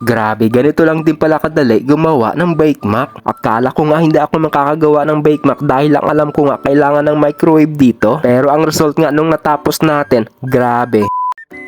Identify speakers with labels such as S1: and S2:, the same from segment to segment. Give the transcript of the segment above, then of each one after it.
S1: Grabe, ganito lang din pala kadali gumawa ng bake mac. Akala ko nga hindi ako makakagawa ng bake mac dahil lang alam ko nga kailangan ng microwave dito. Pero ang result nga nung natapos natin, grabe.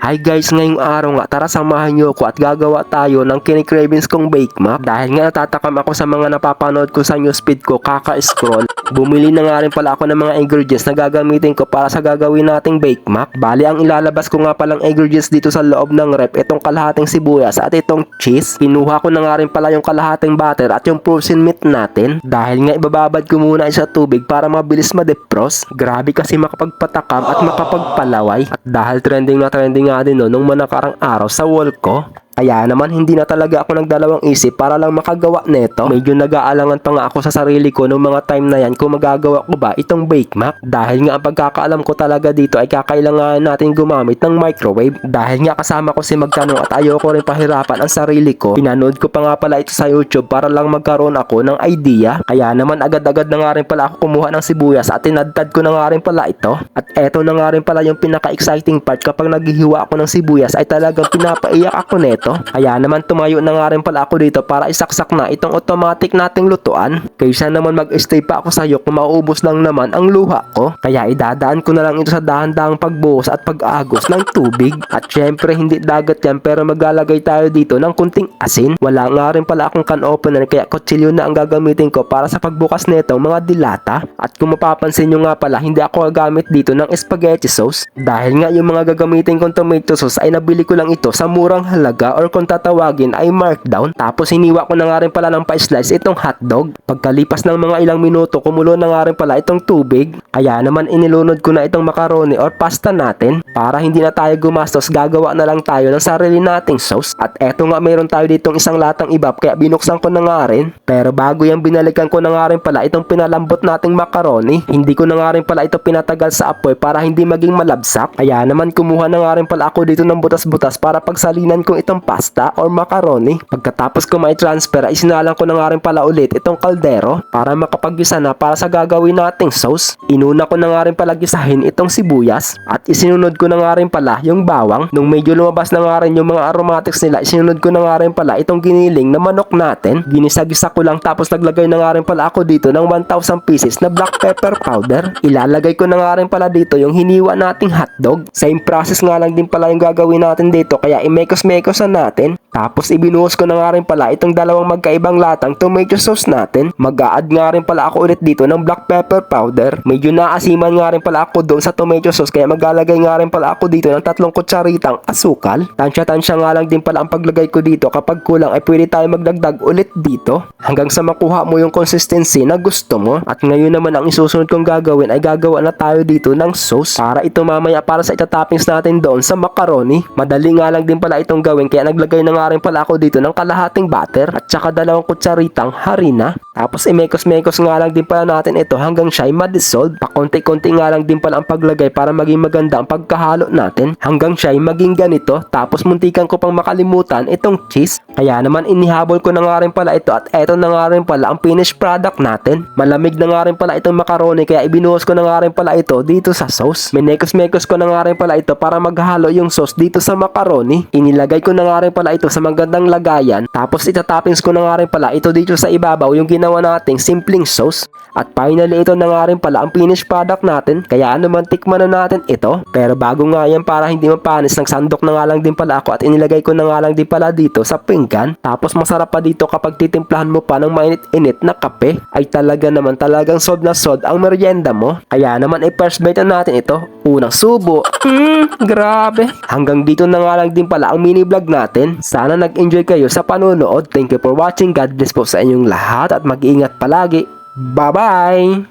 S1: Hi guys, ngayong araw nga, tara samahan niyo ako at gagawa tayo ng kinikravings kong bake mac. Dahil nga natatakam ako sa mga napapanood ko sa newsfeed ko kaka-scroll, bumili na nga rin pala ako ng mga ingredients na gagamitin ko para sa gagawin nating bake mac. Bali, ang ilalabas ko nga palang ingredients dito sa loob ng rep, itong kalahating sibuyas at itong cheese. Kinuha ko na nga rin pala yung kalahating butter at yung frozen meat natin. Dahil nga ibababad ko muna sa tubig para mabilis ma-defrost. Grabe kasi makapagpatakam at makapagpalaway. At dahil trending na trending nga din no, nung manakarang araw sa wall ko, kaya naman hindi na talaga ako nagdalawang isip para lang makagawa nito. Medyo nag-aalangan pa nga ako sa sarili ko noong mga time na yan kung magagawa ko ba itong bake mac. Dahil nga ang pagkakaalam ko talaga dito ay kakailangan natin gumamit ng microwave. Dahil nga kasama ko si Magtanong at ayoko rin pahirapan ang sarili ko. Pinanood ko pa nga pala ito sa YouTube para lang magkaroon ako ng idea. Kaya naman agad-agad na nga rin pala ako kumuha ng sibuyas at tinadtad ko na nga rin pala ito. At eto na nga rin pala yung pinaka-exciting part kapag naghihiwa ako ng sibuyas ay talagang pinapaiyak ako neto. Kaya naman tumayo na nga rin pala ako dito para isaksak na itong automatic nating lutuan. Kaysa naman mag-stay pa ako sa iyo kung mauubos lang naman ang luha ko. Kaya idadaan ko na lang ito sa dahan-dahang pagbuhos at pag-agos ng tubig. At syempre hindi dagat yan pero maglalagay tayo dito ng kunting asin. Wala nga rin pala akong can opener kaya kutsilyo na ang gagamitin ko para sa pagbukas nitong mga dilata. At kung mapapansin nyo nga pala hindi ako gagamit dito ng spaghetti sauce. Dahil nga yung mga gagamitin kong tomato sauce ay nabili ko lang ito sa murang halaga or kung tatawagin ay markdown. Tapos hiniwa ko na nga rin pala ng pa-slice itong hotdog. Pagkalipas ng mga ilang minuto, kumulo na nga rin pala itong tubig. Kaya naman inilunod ko na itong macaroni or pasta natin. Para hindi na tayo gumastos, gagawa na lang tayo ng sarili nating sauce. At eto nga meron tayo ditong isang latang ibab kaya binuksan ko na nga rin. Pero bago yan binalikan ko na nga rin pala itong pinalambot nating macaroni. Hindi ko na nga rin pala ito pinatagal sa apoy para hindi maging malabsak. Kaya naman kumuha na nga rin pala ako dito ng butas-butas para pagsalinan kong itong pasta or macaroni. Pagkatapos ko may transfer ay sinalang ko na nga rin pala ulit itong kaldero para makapagisa na para sa gagawin nating sauce. Inuna ko na nga rin pala gisahin itong sibuyas at isinunod ko na nga rin pala yung bawang. Nung medyo lumabas na nga rin yung mga aromatics nila, isinunod ko na nga rin pala itong giniling na manok natin. Ginisa-gisa ko lang tapos naglagay na nga rin pala ako dito ng 1,000 pieces na black pepper powder. Ilalagay ko na nga rin pala dito yung hiniwa nating hotdog. Same process nga lang din pala yung gagawin natin dito kaya imekos-mekos na natin. Tapos ibinuhos ko na nga rin pala itong dalawang magkaibang latang tomato sauce natin. Mag-a-add nga rin pala ako ulit dito ng black pepper powder. Medyo naasiman nga rin pala ako doon sa tomato sauce kaya maglalagay nga rin pala ako dito ng tatlong kutsaritang asukal. Tansya-tansya nga lang din pala ang paglagay ko dito kapag kulang ay pwede tayo magdagdag ulit dito hanggang sa makuha mo yung consistency na gusto mo. At ngayon naman ang isusunod kong gagawin ay gagawa na tayo dito ng sauce para ito mamaya para sa itatoppings natin doon sa macaroni. Madali nga lang din pala itong gawin kaya naglagay na nga rin pala ako dito ng kalahating butter at saka dalawang kutsaritang harina. Tapos imekos-mekos nga lang din pala natin ito hanggang siya ay ma-dissolve. Pakonti-konti nga lang din pala ang paglagay para maging maganda ang pagkahalo natin hanggang siya ay maging ganito. Tapos muntikan ko pang makalimutan itong cheese. Kaya naman inihabol ko na nga rin pala ito at eto na nga rin pala ang finished product natin. Malamig na nga rin pala itong macaroni kaya ibinuhos ko na nga rin pala ito dito sa sauce. Minekos-mekos ko na nga rin pala ito para maghalo yung sauce dito sa macaroni. Inilagay ko na nga rin pala ito sa magandang lagayan. Tapos itatoppings ko na nga rin pala ito dito sa ibabaw yung ginawa nating simpleng sauce. At finally ito na nga rin pala ang finished product natin. Kaya naman tikman na natin ito. Pero bago nga yan para hindi mapanis nagsandok na nga lang din pala ako at inilagay ko na nga lang din pala dito sa pinggan. Tapos masarap pa dito kapag titimplahan mo pa ng mainit-init na kape. Ay talaga naman talagang sod na sod ang merienda mo. Kaya naman ay first bite na natin ito. Unang subo. Mmm, grabe. Hanggang dito na nga lang din pala ang mini vlog natin. Sana nag-enjoy kayo sa panonood. Thank you for watching. God bless po sa inyong lahat at mag-iingat palagi. Bye-bye!